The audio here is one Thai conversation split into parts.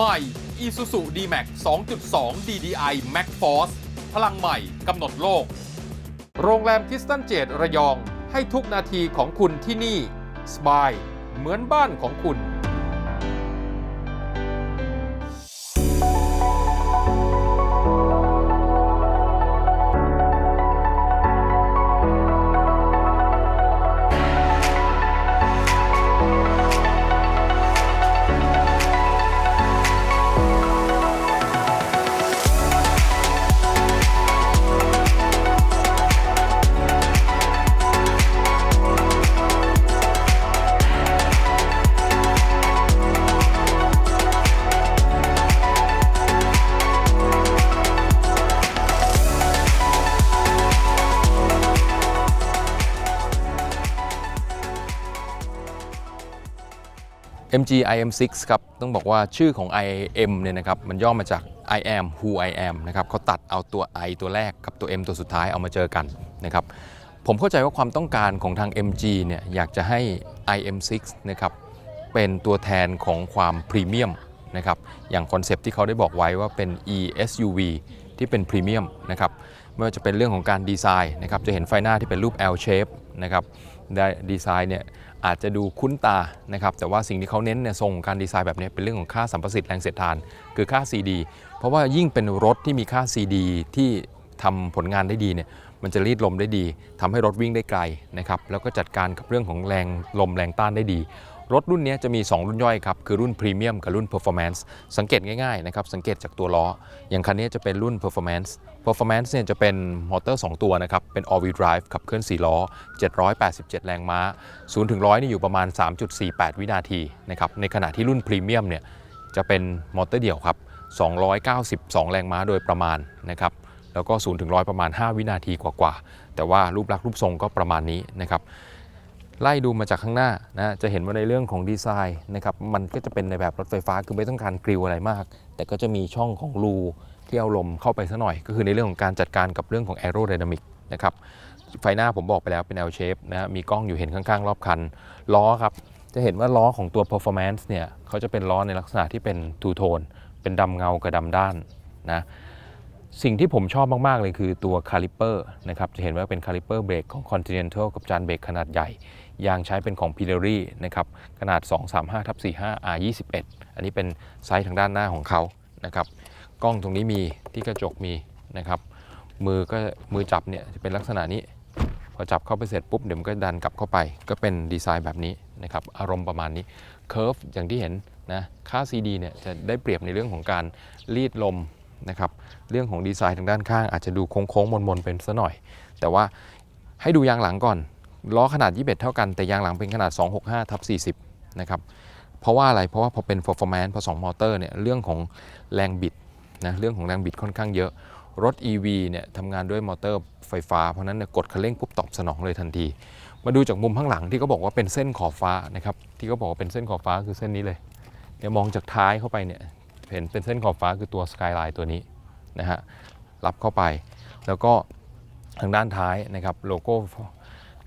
ใหม่ Isuzu D-Max 2.2 DDI Max Force พลังใหม่กำหนดโลก โรงแรมทิสตันเจดระยอง ให้ทุกนาทีของคุณที่นี่ สบาย เหมือนบ้านของคุณ MG IM6 ครับต้องบอกว่าชื่อของ IM เนี่ยนะครับมันย่อมาจาก I am who I am นะครับเขาตัดเอาตัว I ตัวแรกกับตัว M ตัวสุดท้ายเอามาเจอกันนะครับผมเข้าใจว่าความต้องการของทาง MG เนี่ยอยากจะให้ IM6 นะครับเป็นตัวแทนของความพรีเมียมนะครับอย่างคอนเซปที่เขาได้บอกไว้ว่าเป็น ESUV ที่เป็นพรีเมียมนะครับไม่ว่าจะเป็นเรื่องของการดีไซน์นะครับจะเห็นไฟหน้าที่เป็นรูป L shape นะครับได้ดีไซน์เนี่ย อาจจะดูคุ้นตานะครับแต่ว่าสิ่งที่เขาเน้นเนี่ยทรงการดีไซน์แบบนี้เป็นเรื่องของค่าสัมประสิทธิ์แรงเสียดทาน คือค่า CD เพราะว่ายิ่งเป็นรถที่มีค่า CD ที่ทำผลงานได้ดีเนี่ยมันจะรีดลมได้ดีทำให้รถวิ่งได้ไกลนะครับแล้วก็จัดการกับเรื่องของแรงลมแรงต้านได้ดี รถรุ่นนี้จะมี 2 รุ่นย่อยครับ คือรุ่นพรีเมียมกับรุ่น Performance สังเกตง่ายๆนะครับ สังเกตจากตัวล้อ อย่างคันนี้จะเป็นรุ่น Performance Performance เนี่ยจะเป็นมอเตอร์ 2 ตัวนะครับ เป็น all wheel drive ขับเคลื่อน 4 ล้อ 787 แรงม้า 0 ถึง 100 นี่อยู่ประมาณ 3.48 วินาทีนะครับ ในขณะที่รุ่นพรีเมียมเนี่ยจะเป็นมอเตอร์เดี่ยวครับ 292 แรงม้าโดยประมาณนะครับแล้วก็0ถึง100 ประมาณ 5 วินาทีกว่าๆ แต่ว่ารูปลักษณ์รูปทรงก็ประมาณนี้นะครับ ไล่ดูมาจากข้างหน้านะจะเห็นว่าในเรื่องของดีไซน์นะครับมันก็จะเป็นในแบบรถไฟฟ้าคือไม่ต้องการกริวอะไรมาก แต่ก็จะมีช่องของรูที่เอาลมเข้าไปซะหน่อย ก็คือในเรื่องของการจัดการกับเรื่องของ aerodynamic นะครับไฟหน้าผมบอกไปแล้วเป็น L shape นะมีกล้องอยู่เห็นข้างๆ รอบคัน ล้อครับ จะเห็นว่าล้อของตัว performance เนี่ยเขาจะเป็นล้อในลักษณะที่เป็น two tone เป็นดำเงากับดำด้านนะ สิ่งที่ผมชอบมาก ๆ เลยคือตัวคาลิเปอร์นะครับจะเห็นว่าเป็นคาลิเปอร์เบรกของ Continental กับจานเบรกขนาดใหญ่ ยางใช้เป็นของ Pirelli นะครับขนาด 235ทับ45 R21 อันนี้เป็นไซส์ทางด้านหน้าของเขานะครับกล้องตรงนี้มีที่กระจกมีนะครับมือก็มือจับเนี่ยจะเป็นลักษณะนี้ พอจับเข้าไปเสร็จปุ๊บเดี๋ยวมันก็ดันกลับเข้าไป ก็เป็นดีไซน์แบบนี้นะครับอารมณ์ประมาณนี้เคอร์ฟอย่างที่เห็นนะค่า CD เนี่ยจะได้เปรียบในเรื่องของการรีดลม นะครับเรื่องของดีไซน์ทางด้านข้างอาจจะดูโค้งๆมนๆเป็นซะหน่อย แต่ว่าให้ดูยางหลังก่อนล้อขนาด 21 เท่ากันแต่ยางหลังเป็นขนาด 265ทับ40 นะครับ เพราะว่าอะไร เพราะว่าพอเป็น performance พอ2มอเตอร์เนี่ยเรื่องของแรงบิดนะเรื่องของแรงบิดค่อนข้างเยอะ รถ EV เนี่ยทำงานด้วยมอเตอร์ไฟฟ้า เพราะนั้นเนี่ยกดคันเร่งปุ๊บตอบสนองเลยทันที มาดูจากมุมข้างหลังที่เขาบอกว่าเป็นเส้นขอบฟ้านะครับที่เขาบอกว่าเป็นเส้นขอบฟ้าคือเส้นนี้เลยเนี่ยวมองจากท้ายเข้าไปเนี่ย เห็นเป็นเส้นขอบฟ้าคือตัวสกายไลน์ตัวนี้นะฮะรับเข้าไป แล้วก็ทางด้านท้ายนะครับโลโก้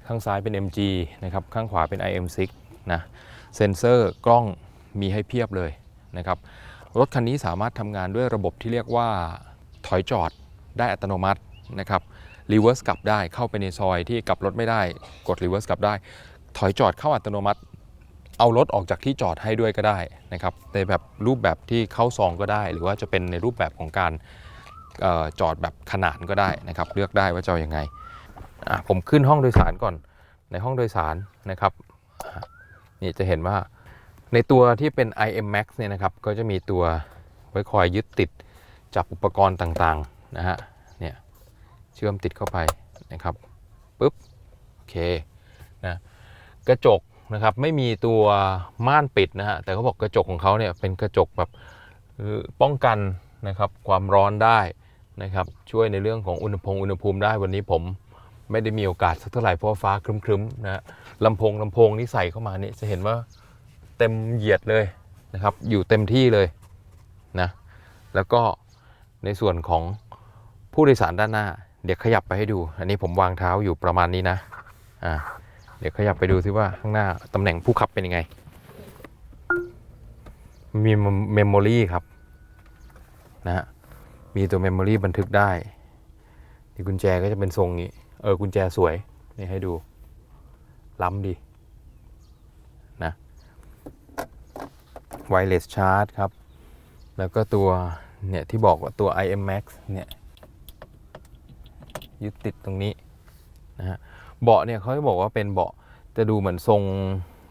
ข้างซ้ายเป็น MG นะครับข้างขวาเป็น IM6 นะเซ็นเซอร์กล้องมีให้เพียบเลยนะครับรถคันนี้สามารถทำงานด้วยระบบที่เรียกว่าถอยจอดได้อัตโนมัตินะครับรีเวิร์สกลับได้เข้าไปในซอยที่กลับรถไม่ได้กดรีเวิร์สกลับได้ ถอยจอดเข้าอัตโนมัติ เอารถออกจากที่จอดให้ด้วยก็ได้นะครับในแบบรูปแบบที่เข้าซองก็ได้ หรือว่าจะเป็นในรูปแบบของการออจอดแบบขนานก็ได้นะครับ เลือกได้ว่าจะอยัางไงผมขึ้นห้องโดยสารก่อนในห้องโดยสารนะครับนี่จะเห็นว่าในตัวที่เป็น IM Max เนี่ยนะครับ ก็จะมีตัวไว้คอยยึดติดจับอุปกรณ์ต่างๆนะฮะเนี่ยเชื่อมติดเข้าไปนะครับปุ๊บโอเคนะกระจก นะครับไม่มีตัวม่านปิดนะฮะแต่เขาบอกกระจกของเขาเนี่ยเป็นกระจกแบบป้องกันนะครับความร้อนได้นะครับช่วยในเรื่องของอุณหภูมิอุณหภูมิได้วันนี้ผมไม่ได้มีโอกาสสักเท่าไหร่เพราะฟ้าครึ้มๆนะฮะลำโพงลำโพงนี่ใส่เข้ามานี่จะเห็นว่าเต็มเหยียดเลยนะครับอยู่เต็มที่เลยนะแล้วก็ในส่วนของผู้โดยสารด้านหน้า เดี๋ยวขยับไปให้ดู อันนี้ผมวางเท้าอยู่ประมาณนี้นะอ่า เดี๋ยวขยับไปดูซิว่าข้างหน้าตำแหน่งผู้ขับเป็นยังไง มีเมมโมรีครับนะฮะมีตัวเมมโมรีบันทึกได้ที่กุญแจก็จะเป็นทรงนี้ เออกุญแจสวยนี่ให้ดู ล้ำดีนะไวเลสชาร์จครับ แล้วก็ตัว เนี่ย ที่บอกว่าตัว IM Max เนี่ย ยึดติดตรงนี้นะฮะ เบาะเนี่ยเขาจะบอกว่าเป็นเบาะจะดูเหมือนทรง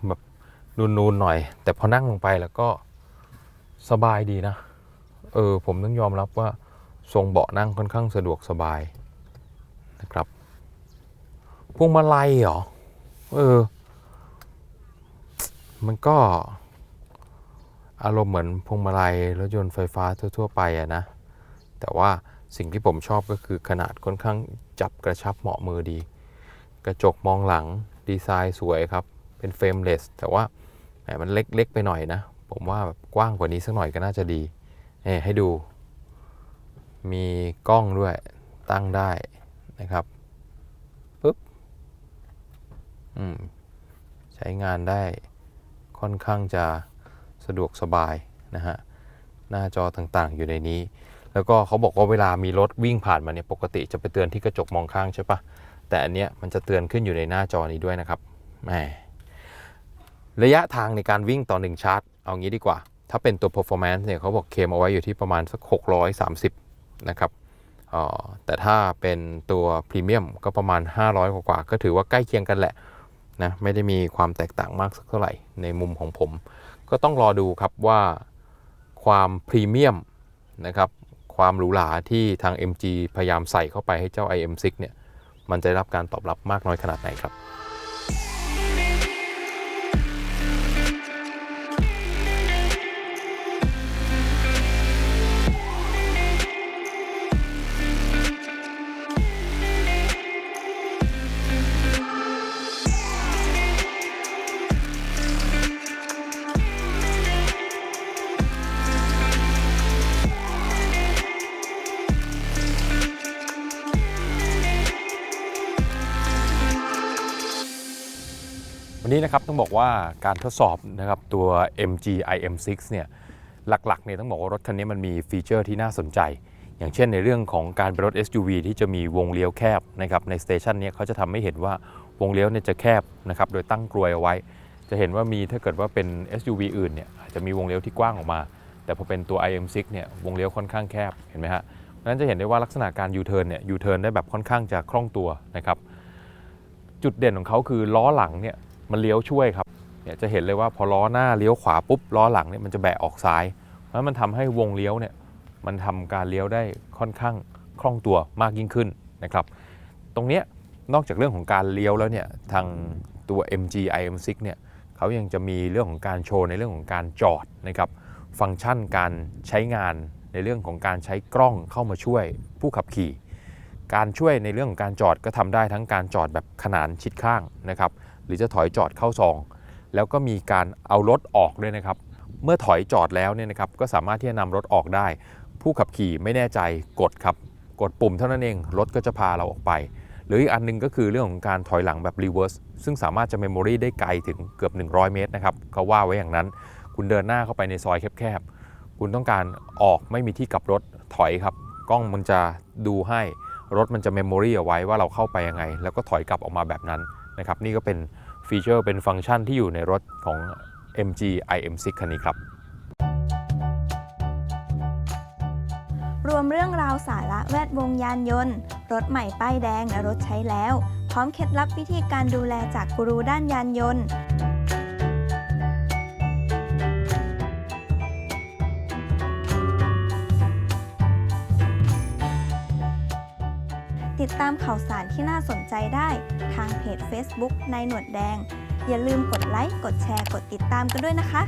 แบบนูนๆหน่อย แต่พอนั่งลงไปแล้วก็สบายดีนะ เออผมต้องยอมรับว่าทรงเบาะนั่งค่อนข้างสะดวกสบายนะครับพวงมาลัยเหรอ เออ มันก็อารมณ์เหมือนพวงมาลัยรถยนต์ไฟฟ้าทั่ว ๆ ไปอะนะ แต่ว่าสิ่งที่ผมชอบก็คือขนาดค่อนข้างจับกระชับเหมาะมือดี กระจกมองหลังดีไซน์สวยครับ เป็นเฟรมเลสแต่ว่าแหมมันเล็กๆไปหน่อยนะ ผมว่าแบบกว้างกว่านี้สักหน่อยก็น่าจะดีนี่ให้ดู มีกล้องด้วยตั้งได้นะครับปุ๊บอืมใช้งานได้ค่อนข้างจะสะดวกสบายนะฮะหน้าจอต่างๆอยู่ในนี้ แล้วก็เขาบอกว่าเวลามีรถวิ่งผ่านมาเนี่ยปกติจะไปเตือนที่กระจกมองข้างใช่ปะ แต่อันเนี้ยมันจะเตือนขึ้นอยู่ในหน้าจอนี้ด้วยนะครับแหมระยะทางในการวิ่งต่อหนึ่งชาร์จ เอางี้ดีกว่า ถ้าเป็นตัว performance เนี่ยเขาบอกเคมเอาไว้อยู่ที่ประมาณสัก 630 นะครับออแต่ถ้าเป็นตัวพรีเมียมก็ประมาณ 500 กว่าก็ถือว่าใกล้เคียงกันแหละนะไม่ได้มีความแตกต่างมากสักเท่าไหร่ในมุมของผม ก็ต้องรอดูครับว่าความพรีเมียมนะครับความหรูหราที่ทาง MG พยายามใส่เข้าไปให้เจ้า IM6 เนี่ย มันจะได้รับการตอบรับมากน้อยขนาดไหนครับ วันนี้นะครับต้องบอกว่าการทดสอบนะครับตัว MG IM6 เนี่ยหลักๆเนี่ยต้องบอกว่ารถคันนี้มันมีฟีเจอร์ที่น่าสนใจ อย่างเช่นในเรื่องของการเป็นรถ SUV ที่จะมีวงเลี้ยวแคบนะครับในสเตชันนี้เขาจะทำให้เห็นว่าวงเลี้ยวเนี่ยจะแคบนะครับโดยตั้งกลวยเอาไว้ จะเห็นว่ามีถ้าเกิดว่าเป็น SUV อื่นเนี่ยอาจจะมีวงเลี้ยวที่กว้างออกมา แต่พอเป็นตัว IM6 เนี่ยวงเลี้ยวค่อนข้างแคบเห็นไหมฮะเพราะนั้นจะเห็นได้ว่าลักษณะการ U-turn เนี่ย U-turn ได้แบบค่อนข้างจะคล่องตัวนะครับจุดเด่นของเขาคือล้อหลังเนี่ย มันเลี้ยวช่วยครับเนี่ยจะเห็นเลยว่าพอล้อหน้าเลี้ยวขวาปุ๊บล้อหลังเนี่ยมันจะแบะออกซ้ายเพราะมันทำให้วงเลี้ยวเนี่ยมันทำการเลี้ยวได้ค่อนข้างคล่องตัวมากยิ่งขึ้นนะครับ ตรงเนี้ยนอกจากเรื่องของการเลี้ยวแล้วเนี่ยทางตัว MG IM6 เนี่ยเขายังจะมีเรื่องของการโชว์ในเรื่องของการจอดนะครับฟังก์ชันการใช้งานในเรื่องของการใช้กล้องเข้ามาช่วยผู้ขับขี่ การช่วยในเรื่องของการจอดก็ทำได้ทั้งการจอดแบบขนานชิดข้างนะครับ รือจะถอยจอดเข้าซอง แล้วก็มีการเอารถออกด้วยนะครับ เมื่อถอยจอดแล้วเนี่ยนะครับก็สามารถที่จะนำรถออกได้ ผู้ขับขี่ไม่แน่ใจกดครับ กดปุ่มเท่านั้นเองรถก็จะพาเราออกไป หรืออีกอันหนึงก็คือเรื่องของการถอยหลังแบบ reverse ซึ่งสามารถจะเมมโมรีได้ไกลถึงเกือบ 100 เมตรนะครับเขาว่าไว้อย่างนั้น คุณเดินหน้าเข้าไปในซอยแคบๆคุณต้องการออกไม่มีที่กลับรถถอยครับกล้องมันจะดูให้รถมันจะเมมโมรีเอาไว้ว่าเราเข้าไปยังไง แล้วก็ถอยกลับออกมาแบบนั้นนะครับ นี่ก็เป็น ฟีเจอร์เป็นฟังก์ชันที่อยู่ในรถของ MG IM6 คันนี้ครับ รวมเรื่องราวสาระแวดวงยานยนต์ รถใหม่ป้ายแดงและรถใช้แล้ว พร้อมเคล็ดลับวิธีการดูแลจากกูรูด้านยานยนต์ ตามข่าวสารที่น่าสนใจได้ทางเพจ Facebook นายหนวดแดง อย่าลืมกดไลค์ กดแชร์ กดติดตามกันด้วยนะคะ